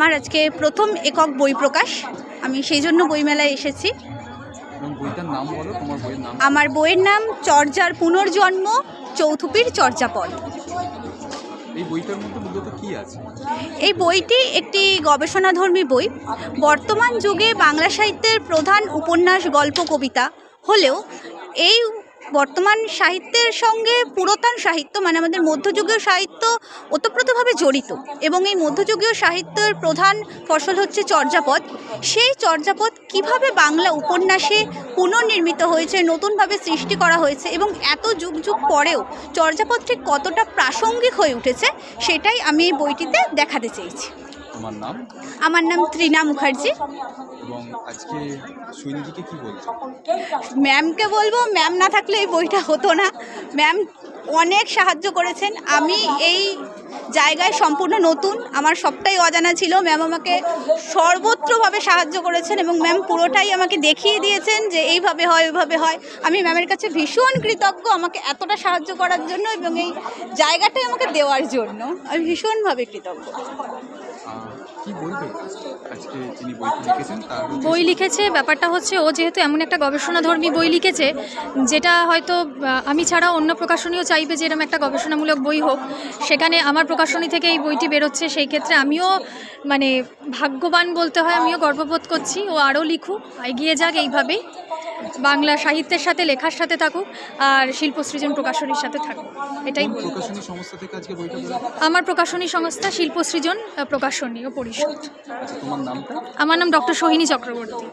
আমার আজকে প্রথম একক বই প্রকাশ। আমি সেই জন্য বইমেলায় এসেছি। আমার বইয়ের নাম চর্যার পুনর্জন্ম চৌথুপীর চর্যাপদ। এই বইটি একটি গবেষণাধর্মী বই। বর্তমান যুগে বাংলা সাহিত্যের প্রধান উপন্যাস গল্প কবিতা। হলেও এই বর্তমান সাহিত্যের সঙ্গে পুরাতন সাহিত্য মানে আমাদের মধ্যযুগীয় সাহিত্য ওতপ্রোতভাবে জড়িত এবং এই মধ্যযুগীয় সাহিত্যের প্রধান ফসল হচ্ছে চর্যাপদ। সেই চর্যাপদ কীভাবে বাংলা উপন্যাসে পুনর্নির্মিত হয়েছে, নতুনভাবে সৃষ্টি করা হয়েছে এবং এত যুগ যুগ পরেও চর্যাপদ ঠিক কতটা প্রাসঙ্গিক হয়ে উঠেছে, সেটাই আমি এই বইটিতে দেখাতে চেয়েছি। তোমার নাম? আমার নাম ত্রিনা মুখার্জি। এবং আজকে সৈনিকীকে কি বলছো? ম্যামকে বলব ম্যাম না থাকলে এই বইটা হতো না। ম্যাম অনেক সাহায্য করেছেন। আমি এই জায়গায় সম্পূর্ণ নতুন। আমার সবটাই অজানা ছিল। ম্যাম আমাকে সর্বত্রভাবে সাহায্য করেছেন এবং ম্যাম পুরোটাই আমাকে দেখিয়ে দিয়েছেন যে এইভাবে হয় ওইভাবে হয়। আমি ম্যামের কাছে ভীষণ কৃতজ্ঞ আমাকে এতটা সাহায্য করার জন্য এবং এই জায়গাটাই আমাকে দেওয়ার জন্য। আমি ভীষণভাবে কৃতজ্ঞ। কি বলবে আজকে যিনি বইটি লিখেছেন তার বই লিখেছে ব্যাপারটা হচ্ছে ও যেহেতু এমন একটা গবেষণাধর্মী বই লিখেছে যেটা হয়তো আমি ছাড়া অন্য প্রকাশনীও চাইবে যে এরকম একটা গবেষণামূলক বই হোক সেখানে আমার প্রকাশনী থেকে এই বইটি বেরোচ্ছে সেই ক্ষেত্রে আমিও মানে ভাগ্যবান বলতে হয় আমিও গর্ববোধ করছি। ও আরও লিখুক এগিয়ে যাক এইভাবেই বাংলা সাহিত্যের সাথে লেখার সাথে থাকুক আর শিল্প সৃজন প্রকাশনীর সাথে থাকুক। এটাই আমার প্রকাশনী সংস্থা শিল্প সৃজন প্রকাশনী ও পরিষদ। আচ্ছা আমার নাম ডক্টর সোহিনী চক্রবর্তী।